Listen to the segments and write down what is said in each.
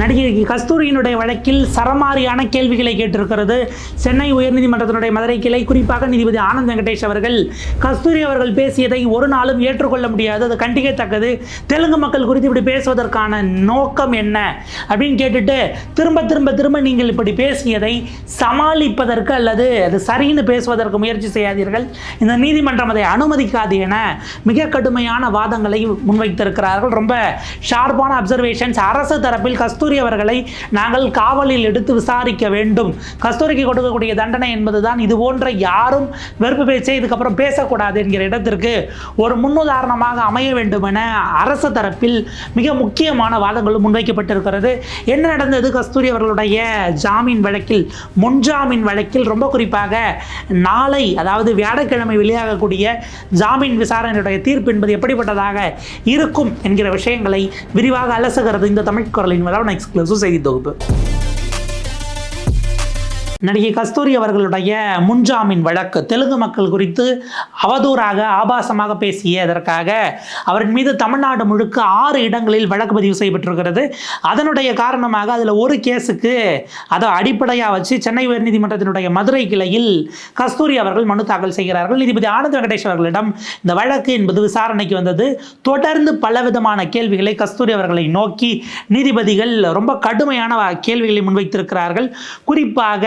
நடிகை கஸ்தூரியினுடைய வழக்கில் சரமாரியான கேள்விகளை கேட்டிருக்கிறது. சென்னை உயர்நீதிமன்றத்தினுடைய மதுரை கிளை குறிப்பாக நீதிபதி ஆனந்த் வெங்கடேஷ் அவர்கள். கஸ்தூரி அவர்கள் பேசியதை ஒரு நாளும் ஏற்றுக்கொள்ள முடியாது. அது கண்டிக்கத்தக்கது. தெலுங்கு மக்கள் குறித்து இப்படி பேசுவதற்கான நோக்கம் என்ன அப்படின்னு கேட்டுட்டு திரும்ப திரும்ப திரும்ப நீங்கள் இப்படி பேசியதை சமாளிப்பதற்கு அல்லது அது சரின்னு பேசுவதற்கு முயற்சி செய்யாதீர்கள். இந்த நீதிமன்றம் அதை அனுமதிக்காது என மிக கடுமையான வாதங்களை முன்வைத்திருக்கிறார்கள். ரொம்ப ஷார்ப்பான அப்சர்வேஷன்ஸ் அரசு தரப்பில் கஸ்தூரி கஸ்தூரி அவர்களை நாங்கள் காவலில் எடுத்து விசாரிக்க வேண்டும். கஸ்தூரிக்கு கொடுக்கக்கூடிய தண்டனை என்பதுதான் இது போன்ற யாரும் வெறுப்பு பேச்சை இதுக்கப்புறம் பேசக்கூடாது என்கிற இடத்திற்கு ஒரு முன்னுதாரணமாக அமைய வேண்டும் என அரசு தரப்பில் மிக முக்கியமான வாதங்களும் முன்வைக்கப்பட்டிருக்கிறது. என்ன நடந்தது கஸ்தூரி அவர்களுடைய ஜாமீன் வழக்கில்? முன்ஜாமீன் வழக்கில் ரொம்ப குறிப்பாக நாளை அதாவது வியாழக்கிழமை வெளியாகக்கூடிய ஜாமீன் விசாரணையுடைய தீர்ப்பு என்பது எப்படிப்பட்டதாக இருக்கும் என்கிற விஷயங்களை விரிவாக அலசுகிறது இந்த தமிழ் குரலின் Onyx Plus, o நடிகை கஸ்தூரி அவர்களுடைய முன்ஜாமீன் வழக்கு. தெலுங்கு மக்கள் குறித்து அவதூறாக ஆபாசமாக பேசியதற்காக அவரின் மீது தமிழ்நாடு முழுக்க ஆறு இடங்களில் வழக்கு பதிவு செய்யப்பட்டிருக்கிறது. அதனுடைய காரணமாக அதில் ஒரு கேஸுக்கு அதை அடிப்படையாக வச்சு சென்னை உயர்நீதிமன்றத்தினுடைய மதுரை கிளையில் கஸ்தூரி அவர்கள் மனு தாக்கல் செய்கிறார்கள். நீதிபதி ஆனந்த் வெங்கடேஷ் அவர்களிடம் இந்த வழக்கு என்பது விசாரணைக்கு வந்தது. தொடர்ந்து பலவிதமான கேள்விகளை கஸ்தூரி அவர்களை நோக்கி நீதிபதிகள் ரொம்ப கடுமையான கேள்விகளை முன்வைத்திருக்கிறார்கள். குறிப்பாக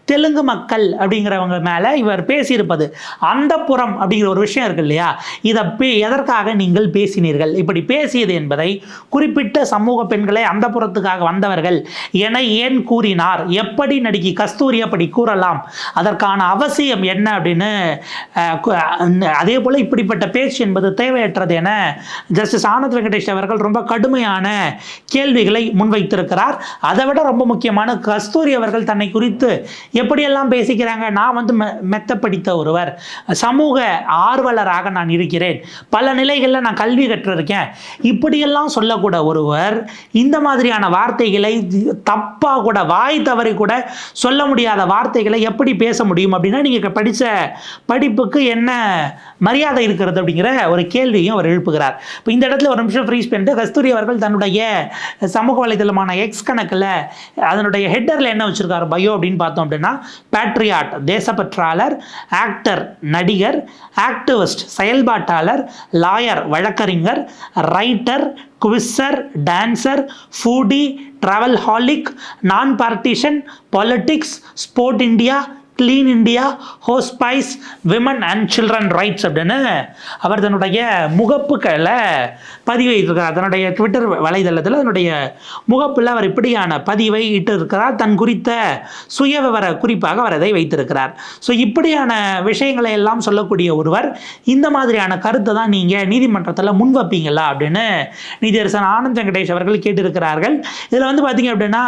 தெலுங்கு மக்கள் அப்படிங்கிறவங்க மேலே இவர் பேசியிருப்பது அந்த புறம் அப்படிங்கிற ஒரு விஷயம் இருக்கு இல்லையா? இதை பே எதற்காக நீங்கள் பேசினீர்கள்? இப்படி பேசியது என்பதை குறிப்பிட்ட சமூக பெண்களை அந்த புறத்துக்காக வந்தவர்கள் என ஏன் கூறினார்? எப்படி நடிகை கஸ்தூரி அப்படி கூறலாம்? அதற்கான அவசியம் என்ன அப்படின்னு அதே போல் இப்படிப்பட்ட பேச்சு என்பது தேவையற்றது என ஜஸ்டிஸ் ஆனந்த் வெங்கடேஷ் அவர்கள் ரொம்ப கடுமையான கேள்விகளை முன்வைத்திருக்கிறார். அதை விட ரொம்ப முக்கியமான கஸ்தூரி அவர்கள் தன்னை குறித்து எப்படியெல்லாம் பேசிக்கிறாங்க? நான் வந்து மெ மெத்த படித்த ஒருவர். சமூக ஆர்வலராக நான் இருக்கிறேன். பல நிலைகளில் நான் கல்வி கற்றிருக்கேன். இப்படியெல்லாம் சொல்லக்கூட ஒருவர் இந்த மாதிரியான வார்த்தைகளை தப்பாக கூட வாய் தவறி கூட சொல்ல முடியாத வார்த்தைகளை எப்படி பேச முடியும் அப்படின்னா நீங்கள் படித்த படிப்புக்கு என்ன மரியாதை இருக்கிறது அப்படிங்கிற ஒரு கேள்வியும் அவர் எழுப்புகிறார். இப்போ இந்த இடத்துல ஒரு நிமிஷம் ஃப்ரீஸ் பண்ணிட்டு கஸ்தூரி அவர்கள் தன்னுடைய சமூக வலைதளமான எக்ஸ் கணக்கில் அதனுடைய ஹெட்டரில் என்ன வச்சுருக்காரு? பயோ அப்படின்னு பார்த்தோம் அப்படின்னா பேட்ரியாட் தேசப்பற்றாளர் ஆக்டர் நடிகர் ஆக்டிவிஸ்ட் செயல்பாட்டாளர் லாயர் வழக்கறிஞர் writer quizzer dancer foodie travelholic non partisan politics sport India clean India hospice women and children rights அப்படின்னு அவர் தன்னுடைய முகப்புக்களை பதிவு இருக்கிறார் தன்னுடைய ட்விட்டர் வலைதளத்தில் அதனுடைய முகப்பில் அவர் இப்படியான பதிவை இட்டு இருக்கிறார் தன் குறித்த சுய விவர குறிப்பாக அவர் அதை வைத்திருக்கிறார். ஸோ இப்படியான விஷயங்களை எல்லாம் சொல்லக்கூடிய ஒருவர் இந்த மாதிரியான கருத்தை தான் நீங்கள் நீதிமன்றத்தில் முன் வைப்பீங்களா அப்படின்னு நீதியரசன் ஆனந்த் வெங்கடேஷ் அவர்கள் கேட்டிருக்கிறார்கள். இதில் வந்து பார்த்தீங்க அப்படின்னா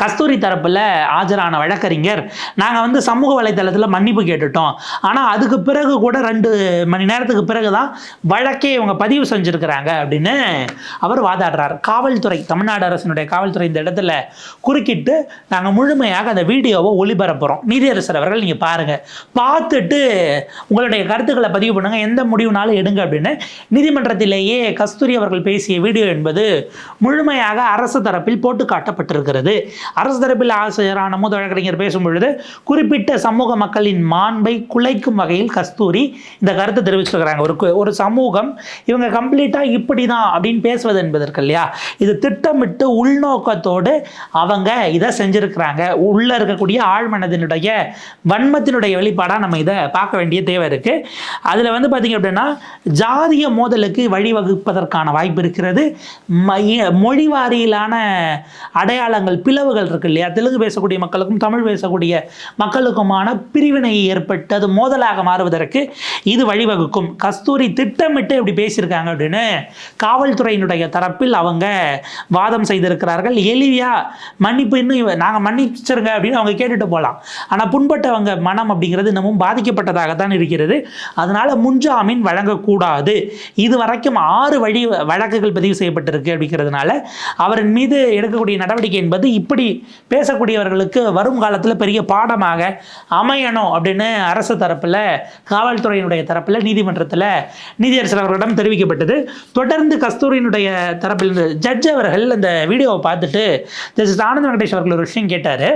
கஸ்தூரி தரப்பில் ஆஜரான வழக்கறிஞர். நாங்கள் வந்து சமூக வலைத்தளத்தில் மன்னிப்பு கேட்டுட்டோம். ஆனால் அதுக்கு பிறகு கூட ரெண்டு மணி நேரத்துக்கு பிறகு தான் வழக்கே இவங்க பதிவு செஞ்சுருக்கிறாங்க அப்படின்னு அவர் வாதாடுறார். காவல்துறை தமிழ்நாடு அரசினுடைய காவல்துறை இந்த இடத்துல குறுக்கிட்டு நாங்கள் முழுமையாக அந்த வீடியோவை ஒளிபரப்புகிறோம் நீதியரசர் அவர்கள் நீங்கள் பாருங்கள் பார்த்துட்டு உங்களுடைய கருத்துக்களை பதிவு பண்ணுங்கள் எந்த முடிவுனாலும் எடுங்க அப்படின்னு நீதிமன்றத்திலேயே கஸ்தூரி அவர்கள் பேசிய வீடியோ என்பது முழுமையாக அரசு தரப்பில் போட்டு காட்டப்பட்டிருக்கிறது. அரசு தரப்பில் ஆசிரியரான மூத்த வழக்கறிஞர் பேசும் பொழுது குறிப்பிட்ட சமூக மக்களின் மாண்பை குலைக்கும் வகையில் கஸ்தூரி இந்த கருத்தை தெரிவிச்சிருக்கிறாங்க. ஒரு ஒரு சமூகம் இவங்க கம்ப்ளீட்டாக இப்படி தான் அப்படின்னு பேசுவது என்பதற்கு இல்லையா? இது திட்டமிட்டு உள்நோக்கத்தோடு அவங்க இதை செஞ்சுருக்கிறாங்க. உள்ள இருக்கக்கூடிய ஆழ்மனதினுடைய வன்மத்தினுடைய வெளிப்பாடாக நம்ம இதை பார்க்க வேண்டிய தேவை இருக்குது அதில் வந்து பார்த்திங்க அப்படின்னா ஜாதிய மோதலுக்கு வழிவகுப்பதற்கான வாய்ப்பு இருக்கிறது. மொழி வாரியிலான அடையாளங்கள் பிளவுகள் இருக்கு இல்லையா? தெலுங்கு பேசக்கூடிய மக்களுக்கும் தமிழ் பேசக்கூடிய மக்களுக்குமான பிரிவினை ஏற்பட்டு அது மோதலாக மாறுவதற்கு இது வழிவகுக்கும். கஸ்தூரி திட்டமிட்டு இப்படி பேசியிருக்காங்க அப்படின்னு காவல்துறையினுடைய தரப்பில் அவங்க வாதம் செய்திருக்கிறார்கள். எளிவியா மன்னிப்பு இன்னும் நாங்கள் மன்னிச்சிருங்க அப்படின்னு அவங்க கேட்டுட்டு போகலாம் ஆனால் புண்பட்டவங்க மனம் அப்படிங்கிறது இன்னமும் பாதிக்கப்பட்டதாகத்தான் இருக்கிறது. அதனால முன்ஜாமீன் வழங்கக்கூடாது. இது வரைக்கும் ஆறு வழி வழக்குகள் பதிவு செய்யப்பட்டிருக்கு அப்படிங்கிறதுனால அவரின் மீது எடுக்கக்கூடிய நடவடிக்கை என்பது இப்படி இப்படி பேசக்கூடியவர்களுக்கு வரும் காலத்தில் பெரிய பாடமாக அமையணும் அப்படின்னு அரசு தரப்பில் காவல்துறையினுடைய தரப்பில் நீதிமன்றத்தில் நீதியரசர் அவர்களிடம் தெரிவிக்கப்பட்டது. தொடர்ந்து கஸ்தூரியினுடைய தரப்பில் இருந்து ஜட்ஜ் அவர்கள் அந்த வீடியோவை பார்த்துட்டு ஜஸ்டிஸ் ஆனந்த வெங்கடேஷ் அவர்கள் ஒரு விஷயம் கேட்டார்.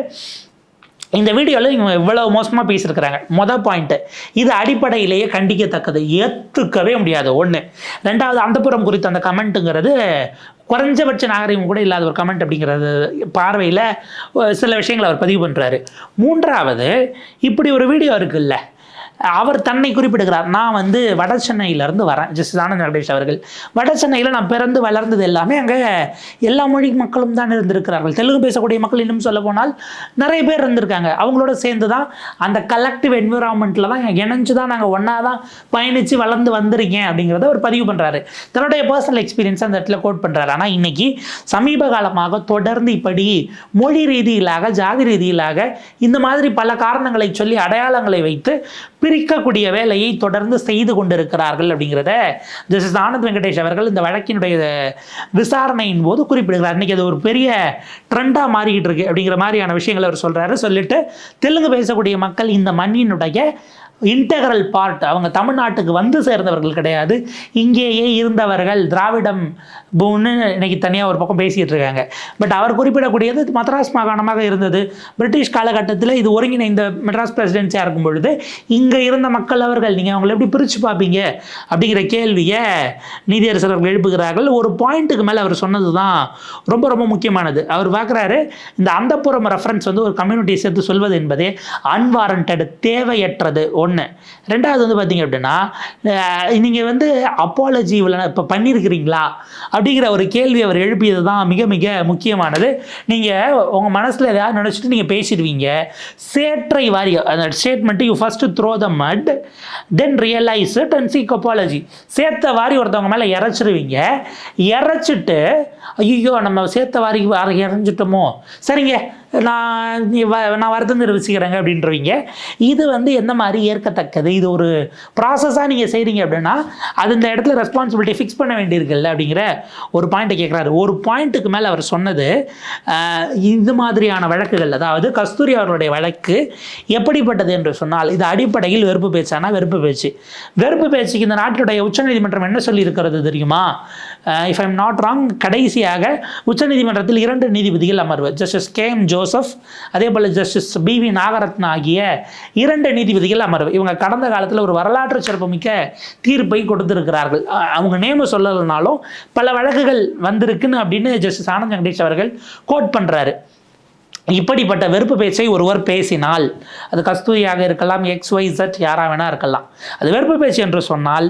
இந்த வீடியோவில் இவங்க இவ்வளவு மோசமாக பேசியிருக்கிறாங்க. மொதல் பாயிண்ட்டு இது அடிப்படையிலேயே கண்டிக்கத்தக்கது. ஏற்றுக்கவே முடியாது. ஒன்று ரெண்டாவது அந்தப்புறம் குறித்த அந்த கமெண்ட்டுங்கிறது குறைஞ்சபட்ச நாகரிகம் கூட இல்லாத ஒரு கமெண்ட் அப்படிங்கிறது பார்வையில் சில விஷயங்களை அவர் பதிவு பண்ணுறாரு மூன்றாவது இப்படி ஒரு வீடியோ இருக்குல்ல அவர் தன்னை குறிப்பிடுகிறார். நான் வந்து வட சென்னையிலேருந்து வரேன். ஜஸ்டிஸ் ஆனந்த் வெங்கடேஷ் அவர்கள். வட சென்னையில் நான் பிறந்து வளர்ந்தது எல்லாமே அங்கே எல்லா மொழி மக்களும் தான் இருந்திருக்கிறார்கள். தெலுங்கு பேசக்கூடிய மக்கள் இன்னும் சொல்ல போனால் நிறைய பேர் இருந்திருக்காங்க. அவங்களோட சேர்ந்து தான் அந்த கலெக்டிவ் என்விரான்மெண்ட்டில் தான் இணைஞ்சு தான் நாங்கள் ஒன்றா தான் பயணித்து வளர்ந்து வந்திருக்கேன் அப்படிங்கிறத அவர் பதிவு பண்ணுறாரு தன்னுடைய பர்சனல் எக்ஸ்பீரியன்ஸ் அந்த இடத்துல கோட் பண்ணுறாரு ஆனால் இன்னைக்கு சமீப காலமாக தொடர்ந்து இப்படி மொழி ரீதியிலாக ஜாதி ரீதியிலாக இந்த மாதிரி பல காரணங்களை சொல்லி அடையாளங்களை வைத்து விவரிக்கக்கூடிய வேலையை தொடர்ந்து செய்து கொண்டிருக்கிறார்கள் அப்படிங்கிறத ஜஸ்டிஸ் ஆனந்த் வெங்கடேஷ் அவர்கள் இந்த வழக்கினுடைய விசாரணையின் போது குறிப்பிடுகிறார். இன்னைக்கு அது ஒரு பெரிய ட்ரெண்டாக மாறிக்கிட்டு இருக்கு அப்படிங்கிற மாதிரியான விஷயங்களை அவர் சொல்றாரு. சொல்லிட்டு தெலுங்கு பேசக்கூடிய மக்கள் இந்த மண்ணினுடைய இன்டகரல் பார்ட் அவங்க தமிழ்நாட்டுக்கு வந்து சேர்ந்தவர்கள் கிடையாது. இங்கேயே இருந்தவர்கள் திராவிடம் பூன்னு இன்னைக்கு தனியாக ஒரு பக்கம் பேசிகிட்டு இருக்காங்க. பட் அவர் குறிப்பிடக்கூடியது மத்ராஸ் மாகாணமாக இருந்தது. பிரிட்டிஷ் காலகட்டத்தில் இது ஒருங்கிணைந்த மெட்ராஸ் பிரசிடென்சியாக இருக்கும் பொழுது இங்கே இருந்த மக்கள் அவர்கள் நீங்கள் அவங்களை எப்படி பிரித்து பார்ப்பீங்க? அப்படிங்கிற கேள்வியை நீதியரசர் அவர்கள் எழுப்புகிறார்கள். ஒரு பாயிண்ட்டுக்கு மேலே அவர் சொன்னது தான் ரொம்ப ரொம்ப முக்கியமானது. அவர் பார்க்குறாரு இந்த அந்தப்புறம் ரெஃபரன்ஸ் வந்து ஒரு கம்யூனிட்டியை சேர்த்து சொல்வது என்பதே அன்வாரண்டட் தேவையற்றது. ஒன்று ஒன்று ரெண்டாவது வந்து பார்த்தீங்க அப்படின்னா நீங்கள் வந்து அப்பாலஜி இவ்வளோ இப்போ பண்ணியிருக்கிறீங்களா அப்படிங்கிற ஒரு கேள்வி அவர் எழுப்பியது தான் மிக மிக முக்கியமானது. நீங்கள் உங்கள் மனசில் எதாவது நினச்சிட்டு நீங்கள் பேசிடுவீங்க. சேற்றை வாரி அந்த statement you first throw the mud then realise it and seek apology சேர்த்த வாரி ஒருத்தவங்க மேலே இறச்சிருவீங்க. இறச்சிட்டு ஐயோ நம்ம சேர்த்த வாரி வாரி இறஞ்சிட்டோமோ? சரிங்க. நான் நான் வருத்தம் தெரிவிச்சுக்கிறேங்க அப்படின்றவங்க. இது வந்து எந்த மாதிரி ஏற்கத்தக்கது? இது ஒரு ப்ராசஸாக நீங்கள் செய்கிறீங்க அப்படின்னா அது இந்த இடத்துல ரெஸ்பான்சிபிலிட்டி ஃபிக்ஸ் பண்ண வேண்டியிருக்குல்ல அப்படிங்கிற ஒரு பாயிண்ட்டை கேட்குறாரு ஒரு பாயிண்ட்டுக்கு மேலே அவர் சொன்னது இந்த இது மாதிரியான வழக்குகள் அதாவது கஸ்தூரி அவர்களுடைய வழக்கு எப்படிப்பட்டது என்று சொன்னால் இது அடிப்படையில் வெறுப்பு பேச்சானா வெறுப்பு பேச்சு. வெறுப்பு பேச்சுக்கு இந்த நாட்டுடைய உச்சநீதிமன்றம் என்ன சொல்லியிருக்கிறது தெரியுமா? இஃப் ஐம் நாட் ராங் கடைசியாக உச்சநீதிமன்றத்தில் இரண்டு நீதிபதிகள் அமர்வு justice K M Joe Joseph அதே போல் ஜஸ்டிஸ் பி. வி. நாகரத்ன ஆகிய இரண்டு நீதிபதிகள் அமர்வு. இவங்க கடந்த காலத்தில் ஒரு வரலாற்று சிறப்புமிக்க தீர்ப்பை கொடுத்திருக்கிறார்கள். அவங்க நேம சொல்லலைனாலும் பல வழக்குகள் வந்திருக்குன்னு அப்படின்னு ஜஸ்டிஸ் ஆனந்த் வெங்கடேஷ் அவர்கள் கோட் பண்ணுறாரு இப்படிப்பட்ட வெறுப்பு பேச்சை ஒருவர் பேசினால் அது கஸ்தூரியாக இருக்கலாம் எக்ஸ் ஒய் ஜட் யாராக வேணா இருக்கலாம். அது வெறுப்பு பேச்சு என்று சொன்னால்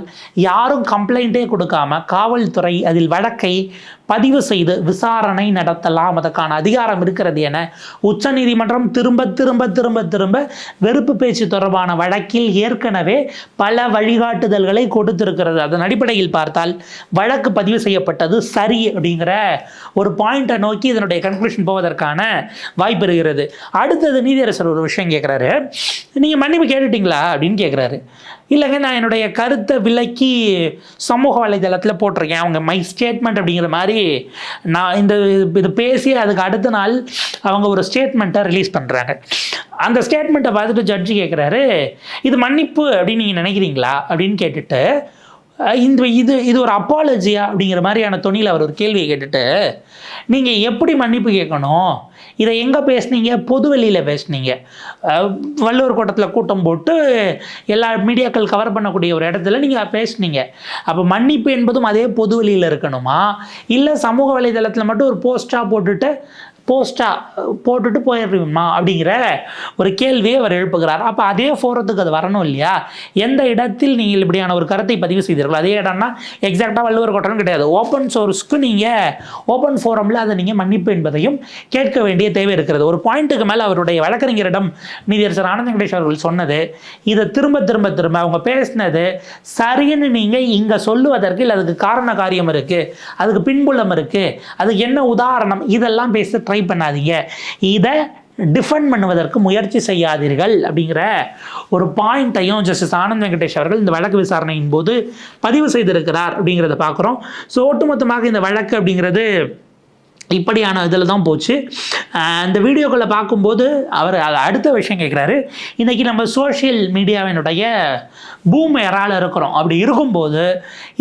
யாரும் கம்ப்ளைண்ட்டே கொடுக்காம காவல்துறை அதில் வழக்கை பதிவு செய்து விசாரணை நடத்தலாம். அதற்கான அதிகாரம் இருக்கிறது என உச்சநீதிமன்றம் திரும்ப திரும்ப திரும்ப திரும்ப வெறுப்பு பேச்சு தொடர்பான வழக்கில் ஏற்கனவே பல வழிகாட்டுதல்களை கொடுத்திருக்கிறது. அதன் அடிப்படையில் பார்த்தால் வழக்கு பதிவு செய்யப்பட்டது சரி அப்படிங்கிற ஒரு பாயிண்ட்டை நோக்கி இதனுடைய கன்க்ளூஷன் போவதற்கான வாய்ப்பு இருக்கிறது. அடுத்தது நீதியரசர் ஒரு விஷயம் கேட்குறாரு நீங்கள் மன்னிப்பு கேட்டுட்டிங்களா? அப்படின்னு கேட்குறாரு இல்லைங்க நான் என்னுடைய கருத்தை விலக்கி சமூக வலைதளத்தில் போட்டிருக்கேன். அவங்க மை ஸ்டேட்மெண்ட் அப்படிங்கிற மாதிரி நான் இந்த இது பேசி அதுக்கு அடுத்த நாள் அவங்க ஒரு ஸ்டேட்மெண்ட்டை ரிலீஸ் பண்ணுறாங்க அந்த ஸ்டேட்மெண்ட்டை பார்த்துட்டு ஜட்ஜி கேட்குறாரு இது மன்னிப்பு அப்படின்னு நீங்கள் நினைக்கிறீங்களா? அப்படின்னு கேட்டுட்டு இந்த இது இது ஒரு அப்பாலஜியா அப்படிங்கிற மாதிரியான தொனியில் அவர் ஒரு கேள்வியை கேட்டுட்டு நீங்கள் எப்படி மன்னிப்பு கேட்கணும்? இதை எங்கே பேசுனீங்க? பொதுவெளியில் பேசுனீங்க. வள்ளுவர் கோட்டத்தில் கூட்டம் போட்டு எல்லா மீடியாக்கள் கவர் பண்ணக்கூடிய ஒரு இடத்துல நீங்கள் பேசுனீங்க. அப்போ மன்னிப்பு என்பதும் அதே பொதுவெளியில் இருக்கணுமா? இல்லை சமூக வலைதளத்தில் மட்டும் ஒரு போஸ்ட்டாக போட்டுட்டு போஸ்ட்டாக போட்டுட்டு போயிடுவீமா அப்படிங்கிற ஒரு கேள்வியை அவர் எழுப்புகிறார். அப்போ அதே ஃபோரத்துக்கு அது வரணும் இல்லையா? எந்த இடத்தில் நீங்கள் இப்படியான ஒரு கருத்தை பதிவு செய்தீர்களோ அதே இடம்னா எக்ஸாக்டாக வள்ளுவர் கோட்டம்னு கிடையாது. ஓப்பன் சோர்ஸ்க்கு நீங்கள் ஓப்பன் ஃபோரமில் அதை நீங்கள் மன்னிப்பு என்பதையும் கேட்க வேண்டிய தேவை இருக்கிறது. ஒரு பாயிண்ட்டுக்கு மேலே அவருடைய வழக்கறிஞரிடம் நீதியரசர் ஆனந்த வெங்கடேஷ் அவர்கள் சொன்னது இதை திரும்ப திரும்ப திரும்ப அவங்க பேசினது சரின்னு நீங்கள் இங்கே சொல்லுவதற்கு இல்லை அதுக்கு காரண காரியம் இருக்குது அதுக்கு பின்புலம் இருக்குது அதுக்கு என்ன உதாரணம்? இதெல்லாம் பேச ட்ரை பண்ணாதீங்க. இதை டிஃபெண்ட் பண்ணுவதற்கு முயற்சி செய்யாதீர்கள் அப்படிங்கிற ஒரு பாயிண்ட்டையும் ஜஸ்டிஸ் ஆனந்த் வெங்கடேஷ் அவர்கள் இந்த வழக்கு விசாரணையின் போது பதிவு செய்திருக்கிறார் அப்படிங்கிறத பார்க்குறோம். ஸோ ஒட்டுமொத்தமாக இந்த வழக்கு அப்படிங்கிறது இப்படியான இதில் தான் போச்சு. அந்த வீடியோக்களை பார்க்கும்போது அவர் அடுத்த விஷயம் கேட்குறாரு. இன்றைக்கி நம்ம சோஷியல் மீடியாவினுடைய பூம் எறால் இருக்கிறோம். அப்படி இருக்கும்போது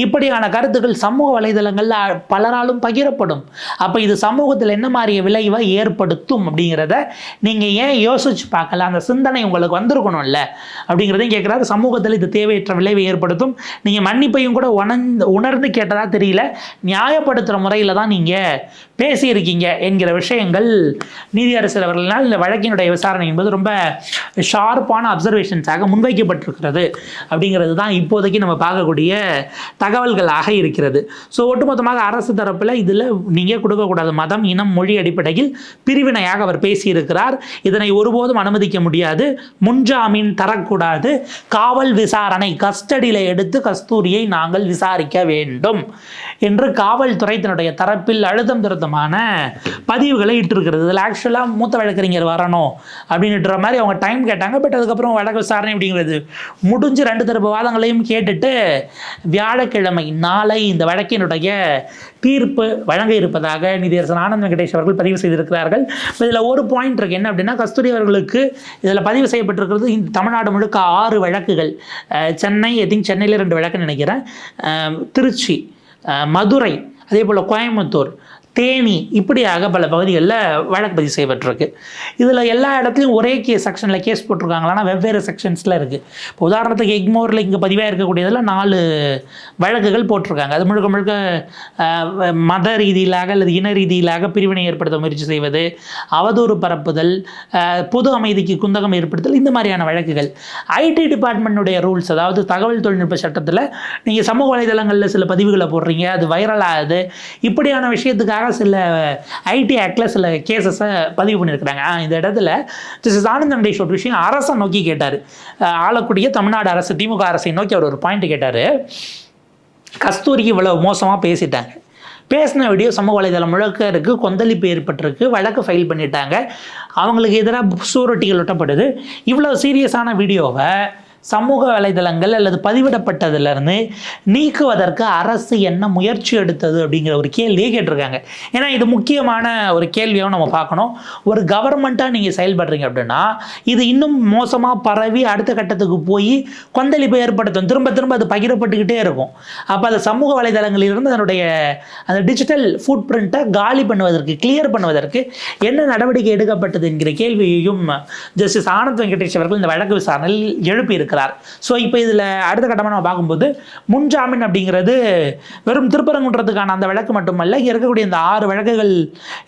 இப்படியான கருத்துக்கள் சமூக வலைதளங்களில் பலராலும் பகிரப்படும். அப்போ இது சமூகத்தில் என்ன மாதிரி விளைவை ஏற்படுத்தும் அப்படிங்கிறத நீங்கள் ஏன் யோசிச்சு பார்க்கல? அந்த சிந்தனை உங்களுக்கு வந்திருக்கணும்ல? அப்படிங்கிறதையும் கேட்குறாரு. சமூகத்தில் இது தேவையற்ற விளைவை ஏற்படுத்தும். நீங்கள் மன்னிப்பையும் கூட உணர்ந்து உணர்ந்து கேட்டதாக தெரியல. நியாயப்படுத்துகிற முறையில் தான் நீங்கள் பேசியிருக்கீங்க என்கிற விஷயங்கள் நீதியரசர் அவர்களால் இந்த வழக்கினுடைய விசாரணை என்பது ரொம்ப ஷார்ப்பான அப்சர்வேஷன்ஸாக முன்வைக்கப்பட்டிருக்கிறது அப்படிங்கிறது தான் இப்போதைக்கு நம்ம பார்க்கக்கூடிய தகவல்களாக இருக்கிறது. ஸோ ஒட்டுமொத்தமாக அரசு தரப்பில் இதில் நீங்கள் கொடுக்கக்கூடாது மதம் இனம் மொழி அடிப்படையில் பிரிவினையாக அவர் பேசியிருக்கிறார். இதனை ஒருபோதும் அனுமதிக்க முடியாது. முன்ஜாமீன் தரக்கூடாது. காவல் விசாரணை கஸ்டடியில் எடுத்து கஸ்தூரியை நாங்கள் விசாரிக்க வேண்டும் என்று காவல்துறை தன்னுடைய தரப்பில் அழுத்தம் திருத்தமான பதிவுகளை இட்டிருக்கிறது. இதில் ஆக்சுவலாக மூத்த வழக்கறிஞர் வரணும் அப்படின்னுட்டுற மாதிரி அவங்க டைம் கேட்டாங்க. பட் அதுக்கப்புறம் வழக்கு விசாரணை அப்படிங்கிறது முடிஞ்சு ரெண்டு தரப்பு வாதங்களையும் கேட்டுட்டு வியாழக்கிழமை நாளை இந்த வழக்கினுடைய தீர்ப்பு வழங்க இருப்பதாக நீதியரசர் ஆனந்த் வெங்கடேஷ் அவர்கள் பதிவு செய்திருக்கிறார்கள். இதில் ஒரு பாயிண்ட் இருக்குது என்ன அப்படின்னா கஸ்தூரி அவர்களுக்கு இதில் பதிவு செய்யப்பட்டிருக்கிறது. இந்த தமிழ்நாடு முழுக்க ஆறு வழக்குகள். சென்னை ஐ திங்க் சென்னையில் ரெண்டு வழக்கு நினைக்கிறேன். திருச்சி மதுரை அதே போல் கோயம்புத்தூர் தேனி இப்படியாக பல பகுதிகளில் வழக்கு பதிவு செய்யப்பட்டிருக்கு. இதில் எல்லா இடத்துலையும் ஒரே கே செக்ஷனில் கேஸ் போட்டிருக்காங்களான்னா வெவ்வேறு செக்ஷன்ஸில் இருக்குது இப்போ உதாரணத்துக்கு எக்மோரில் இங்கே பதிவாக இருக்கக்கூடியதில் நாலு வழக்குகள் போட்டிருக்காங்க. அது முழுக்க முழுக்க மத ரீதியிலாக அல்லது இன ரீதியிலாக பிரிவினை ஏற்படுத்த முயற்சி செய்வது அவதூறு பரப்புதல் பொது அமைதிக்கு குந்தகம் ஏற்படுத்தல் இந்த மாதிரியான வழக்குகள். ஐடி டிபார்ட்மெண்ட்டுடைய ரூல்ஸ் அதாவது தகவல் தொழில்நுட்ப சட்டத்தில் நீங்கள் சமூக வலைதளங்களில் சில பதிவுகளை போடுறீங்க அது வைரல் ஆகுது. இப்படியான விஷயத்துக்காக சில ஐடி ஆக்டில் சில கேசஸை பதிவு பண்ணியிருக்கிறாங்க. இந்த இடத்துல ஜஸ்டிஸ் ஆனந்த் வெங்கடேஷ் ஒரு விஷயம் அரசை நோக்கி கேட்டார். ஆளக்கூடிய தமிழ்நாடு அரசு திமுக அரசை நோக்கி அவர் ஒரு பாயிண்ட் கேட்டார். கஸ்தூரிக்கு இவ்வளவு மோசமாக பேசிட்டாங்க. பேசின வீடியோ சமூக வலைதளம் முழுக்க இருக்குது கொந்தளிப்பு ஏற்பட்டிருக்கு வழக்கு ஃபைல் பண்ணிட்டாங்க. அவங்களுக்கு எதிராக சூரட்டிகள் ஒட்டப்படுது. இவ்வளோ சீரியஸான வீடியோவை சமூக வலைதளங்கள் அல்லது பதிவிடப்பட்டதிலிருந்து நீக்குவதற்கு அரசு என்ன முயற்சி எடுத்தது அப்படிங்கிற ஒரு கேள்வியை கேட்டிருக்காங்க. ஏன்னா இது முக்கியமான ஒரு கேள்வியாகவும் நம்ம பார்க்கணும். ஒரு கவர்மெண்ட்டாக நீங்கள் செயல்படுறீங்க அப்படின்னா இது இன்னும் மோசமாக பரவி அடுத்த கட்டத்துக்கு போய் கொந்தளிப்பை ஏற்படுத்தும். திரும்ப திரும்ப அது பகிரப்பட்டுக்கிட்டே இருக்கும். அப்போ அது சமூக வலைதளங்களிலிருந்து அதனுடைய அந்த டிஜிட்டல் ஃபுட் பிரிண்ட்டை காலி பண்ணுவதற்கு கிளியர் பண்ணுவதற்கு என்ன நடவடிக்கை எடுக்கப்பட்டது என்கிற கேள்வியையும் ஜஸ்டிஸ் ஆனந்த் வெங்கடேஷ் அவர்கள் இந்த வழக்கு விசாரணையில் இருக்கிறார். ஸோ இப்போ இதில் அடுத்த கட்டமாக நம்ம பார்க்கும்போது முன்ஜாமீன் அப்படிங்கிறது வெறும் திருப்பரங்குன்றதுக்கான அந்த வழக்கு மட்டுமல்ல இங்கே இருக்கக்கூடிய இந்த ஆறு வழக்குகள்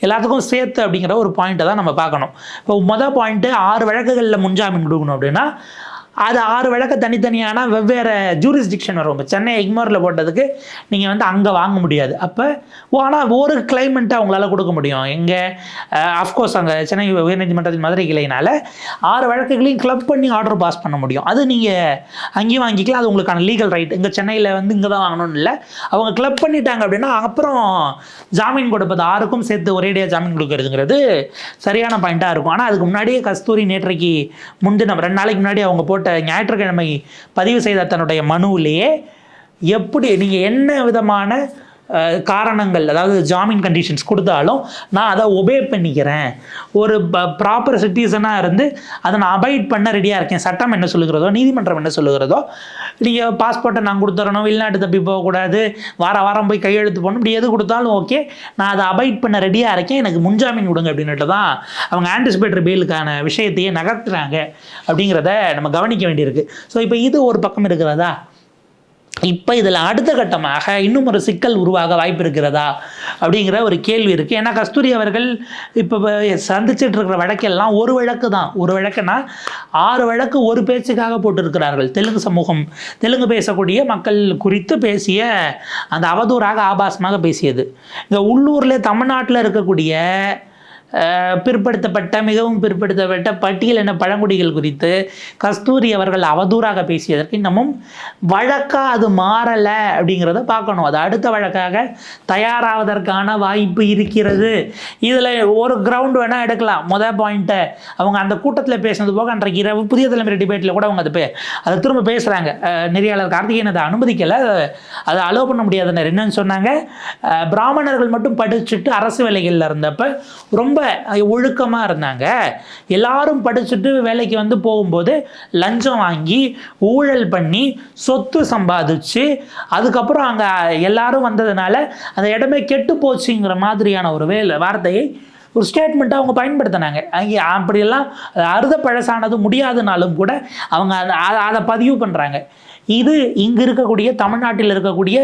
எல்லாத்துக்கும் சேர்த்து அப்படிங்கிற ஒரு பாயிண்ட்டை தான் நம்ம பார்க்கணும். இப்போ மொதல் பாயிண்ட்டு ஆறு வழக்குகளில் முன்ஜாமீன் கொடுக்கணும் அப்படின்னா அது ஆறு வழக்கு தனித்தனியான வெவ்வேறு ஜூரிஸ்டிக்ஷன் வரும். இப்போ சென்னை எக்மோரில் போட்டதுக்கு நீங்கள் வந்து அங்கே வாங்க முடியாது. அப்போ ஆனால் ஒரு கிளைமெண்ட்டை அவங்களால கொடுக்க முடியும். எங்கே அஃப்கோர்ஸ் அங்கே சென்னை உயர்நீதிமன்றத்தின் மதுரை கிளையினால் ஆறு வழக்குகளையும் கிளப் பண்ணி ஆர்டர் பாஸ் பண்ண முடியும். அது நீங்கள் அங்கேயும் வாங்கிக்கலாம். அது உங்களுக்கான லீகல் ரைட் இங்கே சென்னையில் வந்து இங்கே தான் வாங்கணும்னு இல்லை. அவங்க கிளப் பண்ணிட்டாங்க அப்படின்னா அப்புறம் ஜாமீன் கொடுப்பது ஆறுக்கும் சேர்த்து ஒரேடியாக ஜாமீன் கொடுக்கறதுங்கிறது சரியான பாயிண்ட்டாக இருக்கும். ஆனால் அதுக்கு முன்னாடியே கஸ்தூரி நேற்றைக்கு முன்தினம் ரெண்டு நாளைக்கு முன்னாடி அவங்க போட்ட ஞாயிற்றுக்கிழமை பதிவு செய்த தன்னுடைய மனுவிலேயே எப்படி நீங்கள் என்ன விதமான காரணங்கள் அதாவது ஜாமீன் கண்டிஷன்ஸ் கொடுத்தாலும் நான் அதை ஒபே பண்ணிக்கிறேன். ஒரு ப்ராப்பர் சிட்டிசனாக இருந்து அதை நான் அபாய்ட் பண்ண ரெடியாக இருக்கேன். சட்டம் என்ன சொல்லுகிறதோ நீதிமன்றம் என்ன சொல்லுகிறதோ நீங்கள் பாஸ்போர்ட்டை நான் கொடுத்துறணும் வெளிநாட்டு தப்பி போகக்கூடாது வார வாரம் போய் கையெழுத்து போகணும் இப்படி எது கொடுத்தாலும் ஓகே நான் அதை அபாய்ட் பண்ண ரெடியாக இருக்கேன். எனக்கு முன்ஜாமீன் கொடுங்க அப்படின்னுட்டு தான் அவங்க ஆன்டிசிபேட்டரி பெயிலுக்கான விஷயத்தையே நகர்த்துறாங்க அப்படிங்கிறத நம்ம கவனிக்க வேண்டியிருக்கு. ஸோ இப்போ இது ஒரு பக்கம் இருக்கிறதா? இப்போ இதில் அடுத்த கட்டமாக இன்னும் ஒரு சிக்கல் உருவாக வாய்ப்பு இருக்கிறதா அப்படிங்கிற ஒரு கேள்வி இருக்குது ஏன்னா கஸ்தூரி அவர்கள் இப்போ சந்திச்சுட்டு இருக்கிற வழக்கெல்லாம் ஒரு வழக்கு தான். ஒரு வழக்குனா ஆறு வழக்கு ஒரு பேச்சுக்காக போட்டிருக்கிறார்கள். தெலுங்கு சமூகம் தெலுங்கு பேசக்கூடிய மக்கள் குறித்து பேசிய அந்த அவதூறாக ஆபாசமாக பேசியது. இந்த உள்ளூரில் தமிழ்நாட்டில் இருக்கக்கூடிய பிற்படுத்தப்பட்ட மிகவும் பிற்படுத்தப்பட்ட பட்டியலின பழங்குடிகள் குறித்து கஸ்தூரி அவர்கள் அவதூறாக பேசியதற்கு இன்னமும் வழக்காக அது மாறலை அப்படிங்கிறத பார்க்கணும். அது அடுத்த வழக்காக தயாராவதற்கான வாய்ப்பு இருக்கிறது. இதில் ஒரு கிரவுண்ட் வேணால் எடுக்கலாம். மொதல் பாயிண்ட்டை அவங்க அந்த கூட்டத்தில் பேசினது போக அன்றைக்கு இரவு புதிய தலைமுறை டிபேட்டில் கூட அவங்க அதை பே அதை திரும்ப பேசுகிறாங்க நெறியாளர் கார்த்திகேயன் அதை அனுமதிக்கலை. அதை அலோவ் பண்ண முடியாதுன்னு என்னன்னு சொன்னாங்க? பிராமணர்கள் மட்டும் படிச்சுட்டு அரசு வேலைகளில் இருந்தப்போ ரொம்ப ஒழுக்கமாக இருந்தாங்க. எல்லாரும் படிச்சுட்டு வேலைக்கு வந்து போகும்போது லஞ்சம் வாங்கி ஊழல் பண்ணி சொத்து சம்பாதிச்சு அதுக்கப்புறம் அங்கே எல்லாரும் வந்ததுனால அந்த இடமே கெட்டு போச்சுங்கிற மாதிரியான ஒரு வேலை வார்த்தையை ஒரு ஸ்டேட்மெண்ட்டை அவங்க பயன்படுத்தினாங்க. அங்கே அப்படியெல்லாம் அறுத பழசானது முடியாதுனாலும் கூட அவங்க அதை அதை- அதை பதிவு பண்ணுறாங்க இது இங்கு இருக்கக்கூடிய தமிழ்நாட்டில் இருக்கக்கூடிய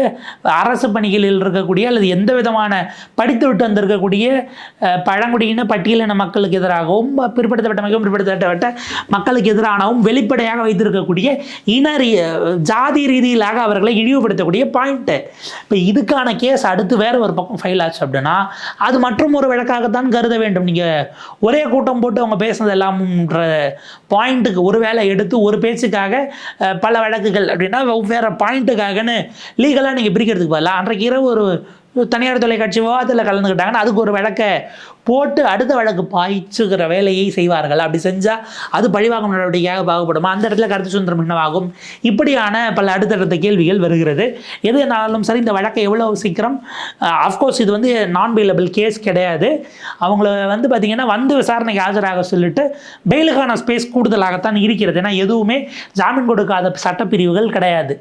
அரசு பணிகளில் இருக்கக்கூடிய அல்லது எந்த விதமான படித்து விட்டு வந்திருக்கக்கூடிய பழங்குடியின பட்டியலின மக்களுக்கு எதிராகவும் பிற்படுத்தப்பட்ட மிகவும் பிற்படுத்தப்பட்ட மக்களுக்கு எதிரானவும் வெளிப்படையாக வைத்திருக்கக்கூடிய இன ரீ- ஜாதி ரீதியிலாக அவர்களை இழிவுபடுத்தக்கூடிய பாயிண்ட்டு இப்போ இதுக்கான கேஸ் அடுத்து வேற ஒரு பக்கம் ஃபைல் ஆச்சு அப்படின்னா அது மற்றும் ஒரு வழக்காகத்தான் கருத வேண்டும். நீங்கள் ஒரே கூட்டம் போட்டு அவங்க பேசுனது எல்லாம்ன்ற பாயிண்ட்டுக்கு ஒரு வேளை எடுத்து ஒரு பேச்சுக்காக பல வழக்குகள் அப்படின்னா வேறு பாயிண்ட்டுக்காகன்னு லீகலாக நீங்கள் பிரிக்கிறதுக்கு பதிலாக அன்றைக்கு இரவு ஒரு தனியார் தொலைக்காட்சி விவாதத்தில் கலந்துக்கிட்டாங்கன்னா அதுக்கு ஒரு விளக்க போட்டு அடுத்த வழக்கு பாய்ச்சுகிற வேலையை செய்வார்கள். அப்படி செஞ்சால் அது பழிவாங்கும் நடவடிக்கையாக பாகுபடுமா? அந்த இடத்துல கருத்து சுதந்திரம் என்னவாகும் இப்படியான பல அடுத்தடுத்த கேள்விகள் வருகிறது. எது என்னாலும் சரி இந்த வழக்கை எவ்வளோ சீக்கிரம் அஃப்கோர்ஸ் இது வந்து நான் பெயிலபிள் கேஸ் கிடையாது. அவங்கள வந்து பார்த்திங்கன்னா வந்து விசாரணைக்கு ஆஜராக சொல்லிட்டு பெயிலுக்கான ஸ்பேஸ் கூடுதலாகத்தான் இருக்கிறது. ஏன்னா எதுவுமே ஜாமீன் கொடுக்காத சட்டப்பிரிவுகள் கிடையாது.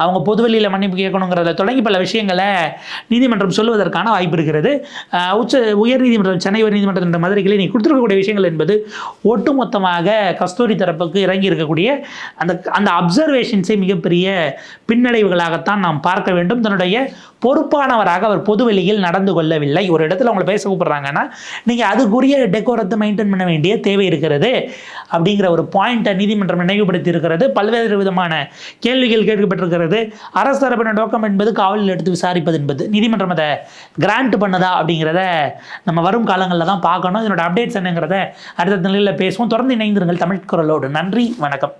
அவங்க பொதுவெளியில் மன்னிப்பு கேட்கணுங்கிறத தொடங்கி பல விஷயங்களை நீதிமன்றம் சொல்லுவதற்கான வாய்ப்பு இருக்கிறது. உச்ச உச்ச உயர்நீதிமன்றம் சென்னை உயர்நீதிமன்றம் என்ற மதுரை கிளை நீ கொடுத்துருக்கக்கூடிய விஷயங்கள் என்பது ஒட்டுமொத்தமாக கஸ்தூரி தரப்புக்கு இறங்கி இருக்கக்கூடிய அந்த அந்த அப்சர்வேஷன்ஸை மிகப்பெரிய பின்னடைவுகளாகத்தான் நாம் பார்க்க வேண்டும். தன்னுடைய பொறுப்பானவராக அவர் பொதுவெளியில் நடந்து கொள்ளவில்லை. ஒரு இடத்துல அவங்களை பேச கூப்பிடுறாங்கன்னா நீங்கள் அதுக்குரிய டெக்கோரத்தை மெயின்டைன் பண்ண வேண்டிய தேவை இருக்கிறது அப்படிங்கிற ஒரு பாயிண்ட்டை நீதிமன்றம் நினைவுபடுத்தி இருக்கிறது பல்வேறு விதமான கேள்விகள் கேட்கப்பட்டிருக்கிறது. அரசு தரப்பின நோக்கம் என்பது காவலில் எடுத்து விசாரிப்பது என்பது. நீதிமன்றம் அதை கிராண்ட் பண்ணதா அப்படிங்கிறத நம்ம வரும் கால காலங்களில் தான் பார்க்கணும். இதனோட அப்டேட்ஸ் என்னங்கிறத அடுத்த நிலையில் பேசுவோம். தொடர்ந்து இணைந்திருங்கள் தமிழ் குரலோடு. நன்றி வணக்கம்.